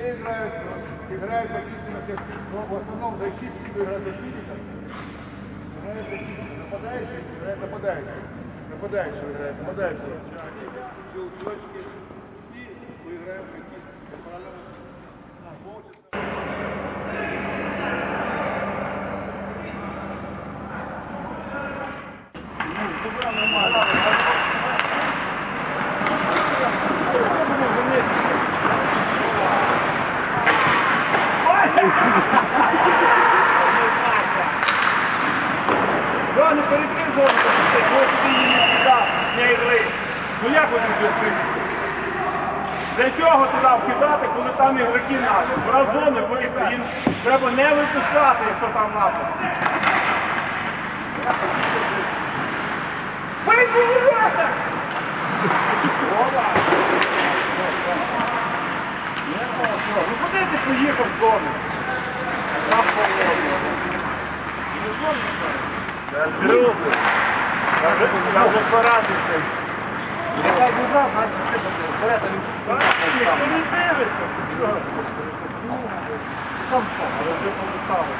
все играют, играют практически на всех, но в основном защитники играют защитниками, типа играют защитниками, нападающие играют нападающие, нападающие играют нападающие, все удочки и выиграем какие-то. Ну, нормально. Ну як ви тут відкрити? Для чого туди вкидати, коли там ігроки наші? Пора зони вийшли, їм треба не випускати, якщо там наші. Вийдіть! Ну куди ти поїхав в зону? Там поводно. Порадився. Нехай не знав, нас вперед, Ніхто не дивиться, ти що? Сам сам, але вже повертали.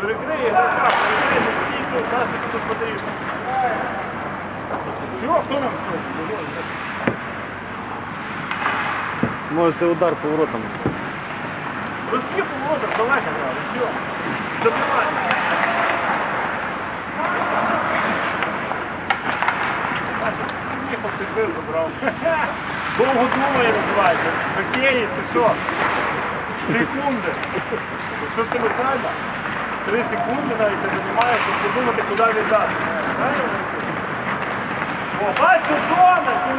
Перекрий ігрока, перекрий, не стійко, наші тут потрібно. Чого, хто нам хоче? Можете удар поворотом. Русські поводок далеко грали, все. Забивай. Їхав посипив, забрав. Довго думає називається. Хокеї, ти що? Секунди. Якщо ти лишайна, три секунди навіть ти займаєш, щоб подумати, куди віддати. О, бачу, зона! Чим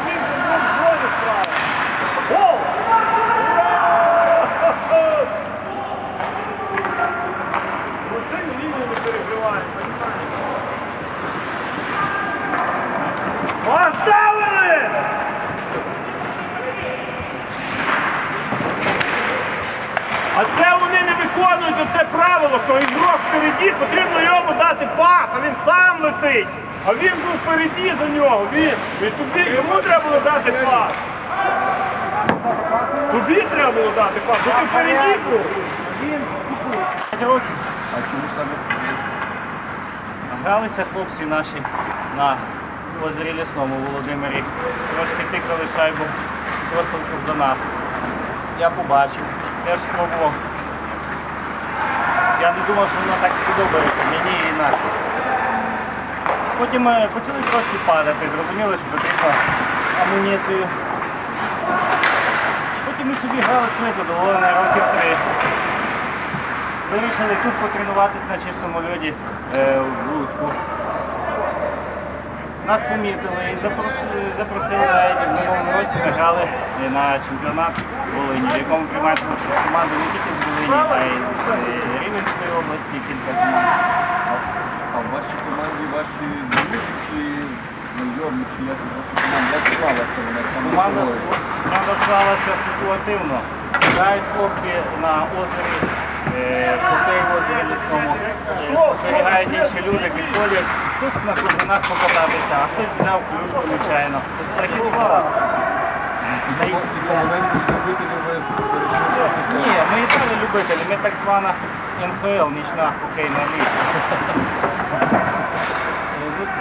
виконують оце правило, що ігрок впереді, потрібно йому дати пас, а він сам летить. А він був впереді за нього. Він, і тобі йому треба було дати пас. Тобі треба було дати пас, бо ти впереді був. А чому саме? Гралися хлопці наші на озері Лісному Володимирі. Трошки тикали шайбу просто в ковзанах. Я побачив, теж спробував. Я не думав, що воно так сподобається мені і нашим. Потім ми почали трошки падати, зрозуміли, що потрібно амуніцію. Потім ми собі грали свої задоволені років три. Вирішили тут потренуватись на чистому льоді е, в Луцьку. Нас помітили і запросили, запросили навіть в минулому році е, на чемпіонат Волині, в якому приймають участь команди не тільки з Волині, а й з е, Рівненської області, кілька команд. А в вашій команді ваші друзі чи знайомі, чи як ваша команда як склалася вона команда склалася ситуативно. Грають хлопці на озері, лісному. Е, Спостерігають інші люди, підходять. Хтось на ковзанах покататися, а хтось взяв клюшку, звичайно. Так і склалося. Та й- І помаленьку любителі ви перейшли в професію. Ні, ми і далі любителі, ми так звана НФЛ, нічна хокейна ліга.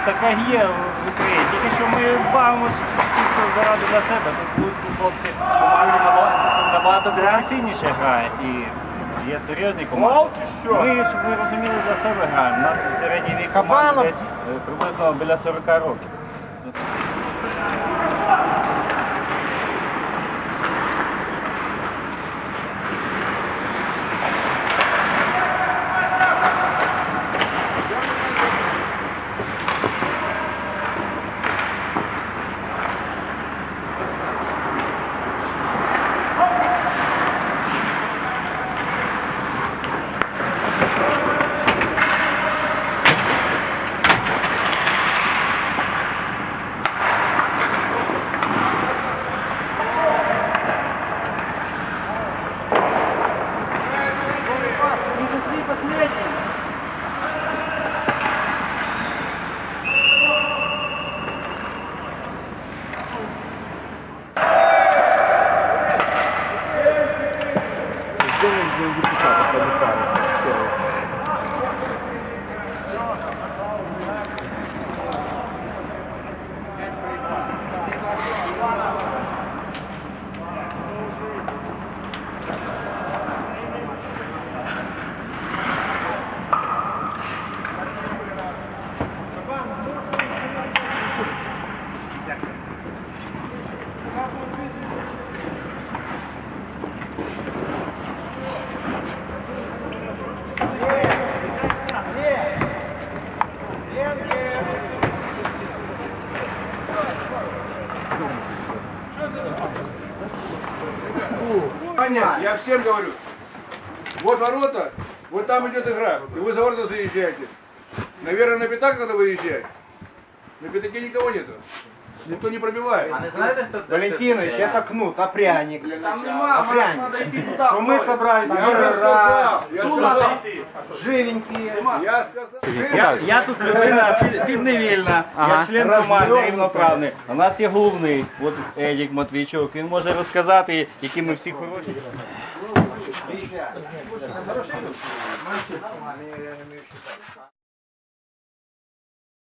Така є в Україні. Тільки що ми бавимося чисто заради для себе. Тут в Луцьку хлопці набагато- професійніше грають є серйозні команди. Ми, щоб ви розуміли, для себе граємо. У нас середній вік команди десь е, приблизно біля 40 років. de onde ficar pra sair de. Аня, я всем говорю. Вот ворота, вот там идет игра. И вы за ворота заезжаете. Наверное, на пятак надо выезжать. На пятаке никого нету. Никто не пробивает. Валентинович, это кнут, а пряник? А пряник? Что мы собрались первый раз, Я сказал, живенькие. я сказал. Я, я тут людина під- підневільна, я член команди рівноправний. У нас є головний, от Едік Матвійчук. Він може розказати, які ми всі хороші. Нарушили?